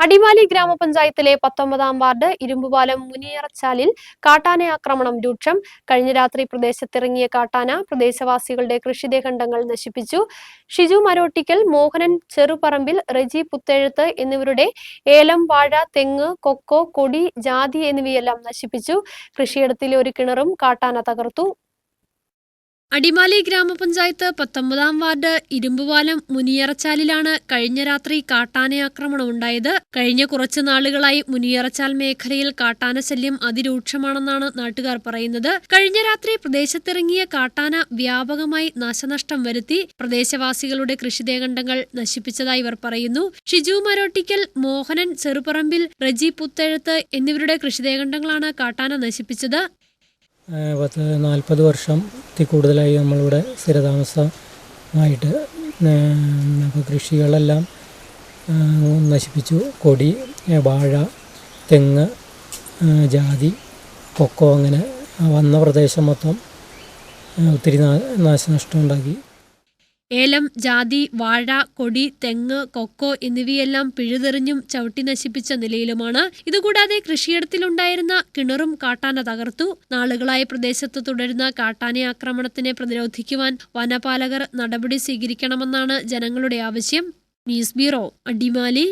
അടിമാലി ഗ്രാമപഞ്ചായത്തിലെ പത്തൊമ്പതാം വാർഡ് ഇരുമ്പുപാലം മുനിയറച്ചാലിൽ കാട്ടാന ആക്രമണം രൂക്ഷം. കഴിഞ്ഞ രാത്രി പ്രദേശത്തിറങ്ങിയ കാട്ടാന പ്രദേശവാസികളുടെ കൃഷിദേഹണ്ഡങ്ങൾ നശിപ്പിച്ചു. ഷിജു മരോട്ടിക്കൽ മോഹനൻ ചെറുപറമ്പിൽ റെജി പുത്തെഴുത്ത് എന്നിവരുടെ ഏലം വാഴ തെങ്ങ് കൊക്കോ കൊടി ജാതി എന്നിവയെല്ലാം നശിപ്പിച്ചു. കൃഷിയിടത്തിലെ ഒരു കിണറും കാട്ടാന തകർത്തു. അടിമാലി ഗ്രാമപഞ്ചായത്ത് പത്തൊമ്പതാം വാർഡ് ഇരുമ്പുപാലം മുനിയറച്ചാലിലാണ് കഴിഞ്ഞ രാത്രി കാട്ടാനയാക്രമണം ഉണ്ടായത് കഴിഞ്ഞ കുറച്ചു നാളുകളായി മുനിയറച്ചാൽ മേഖലയിൽ കാട്ടാന ശല്യം അതിരൂക്ഷമാണെന്നാണ് നാട്ടുകാർ പറയുന്നത്. കഴിഞ്ഞ രാത്രി പ്രദേശത്തിറങ്ങിയ കാട്ടാന വ്യാപകമായി നാശനഷ്ടം വരുത്തി. പ്രദേശവാസികളുടെ കൃഷിദേഖണ്ഡങ്ങൾ നശിപ്പിച്ചതായി ഇവർ പറയുന്നു. ഷിജു മരോട്ടിക്കൽ മോഹനൻ ചെറുപറമ്പിൽ റജി പുത്തെഴുത്ത് എന്നിവരുടെ കൃഷിദേഖണ്ഡങ്ങളാണ് കാട്ടാന നശിപ്പിച്ചത്. പത്ത് നാൽപ്പത് വർഷത്തിൽ കൂടുതലായി നമ്മളിവിടെ സ്ഥിരതാമസമായിട്ട് കൃഷികളെല്ലാം നശിപ്പിച്ചു. കൊടി വാഴ തെങ്ങ് ജാതി കൊക്കോ അങ്ങനെ വന്ന പ്രദേശം മൊത്തം ഒത്തിരി നാശനഷ്ടം ഉണ്ടാക്കി ഏലം ജാതി വാഴ കൊടി തെങ്ങ് കൊക്കോ എന്നിവയെല്ലാം പിഴുതെറിഞ്ഞും ചവിട്ടി നശിപ്പിച്ച നിലയിലുമാണ്. ഇതുകൂടാതെ കൃഷിയിടത്തിലുണ്ടായിരുന്ന കിണറും കാട്ടാന തകർത്തു. നാളുകളായി പ്രദേശത്ത് തുടരുന്ന കാട്ടാന ആക്രമണത്തിനെ പ്രതിരോധിക്കുവാൻ വനപാലകർ നടപടി സ്വീകരിക്കണമെന്നാണ് ജനങ്ങളുടെ ആവശ്യം. News bureau Adimali.